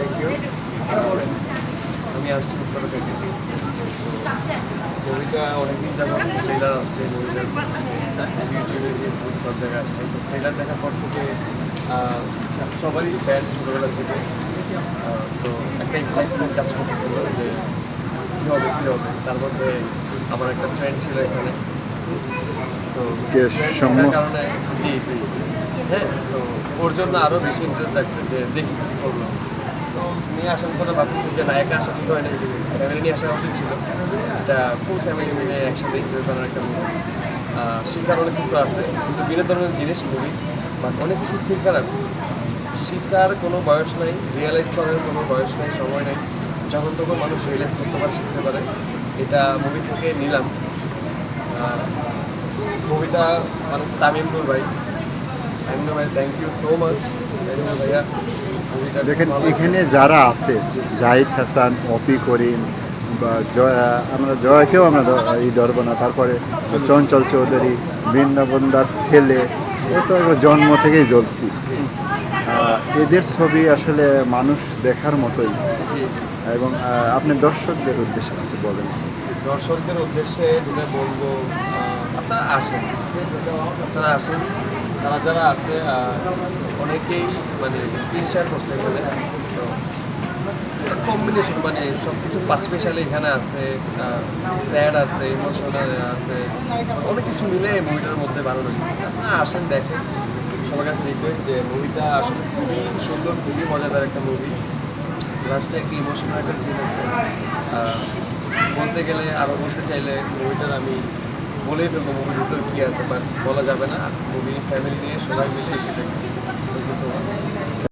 Thank you আমি আসছি উত্তরা থেকে। মুভিটা অনেকদিন যাবত ট্রেলার আসছে মুভিটার ইউটিউবে ফেসবুক সব জায়গায় আসছে। তো ট্রেলার দেখার পর থেকে সবারই ফ্যান ছোটোবেলা থেকে। তো একটা এক্সাইটমেন্ট কাজ করতেছিল যে কী হবে কী হবে। তার মধ্যে আমার একটা ফ্রেন্ড ছিল এখানে। তো কারণে জি জি। হ্যাঁ তো ওর জন্য আরও বেশি ইন্টারেস্ট লাগছে যে দেখি কী করল। তো নিয়ে আসার পরে ভাবতেছি যে না, একা আসা ঠিক হয় না ফ্যামিলি নিয়ে আসা উচিত ছিল। এটা ফুল ফ্যামিলি মিলে একসাথে এনজয় করার একটা মুভি শিক্ষার অনেক কিছু আছে, কিন্তু বিনোদনের জিনিস মুভি বাট অনেক কিছু শিক্ষার আছে। শিক্ষার কোনো বয়স নাই রিয়েলাইজ করার কোনো বয়স নাই, সময় নাই। যখন তখন মানুষ রিয়েলাইজ করতে পারে, শিখতে পারে। এটা মুভি থেকে নিলাম। মুভিটা মানুষ তামিমনুর ভাই তামিমনুর ভাই thank you so much Tamimnur ভাইয়া দেখেন এখানে যারা আছে জাহিদ হাসান অপি করিম বা জয়া আমরা জয়াকেও আমরা দ- ই ধরবো না। তারপরে চঞ্চল চৌধুরী বৃন্দাবন্দার ছেলে এ তো জন্ম থেকেই জ্বলছি। এদের ছবি আসলে মানুষ দেখার মতোই। এবং আপনি দর্শকদের উদ্দেশ্যে কিছু বলেন। দর্শকদের উদ্দেশ্যে যেটা বলব আপনারা আসেন। আপনারা আসেন। তারা যারা আছে অনেকেই মানে স্ক্রিন শেয়ার করছে এখানে। তো কম্বিনেশন মানে সব কিছু পাঁচ স্পেশালি এখানে আছে স্যাড আছে ইমোশনাল আছে, অনেক কিছু মিলে মুভিটার মধ্যে ভালো হয়েছে। আপনারা আসেন, দেখেন। সবার কাছে রিকোয়েস্ট যে মুভিটা আসলে খুবই সুন্দর, খুবই মজাদার একটা মুভি লাস্টে একটা ইমোশনাল একটা সিন আছে। বলতে গেলে আরও বলতে চাইলে মুভিটার আমি বলেই ফেলব মুভির ভিতরে কী আছে বাট বলা যাবে না। মুভি ফ্যামিলি নিয়ে সবাই মিলে এসে দেখি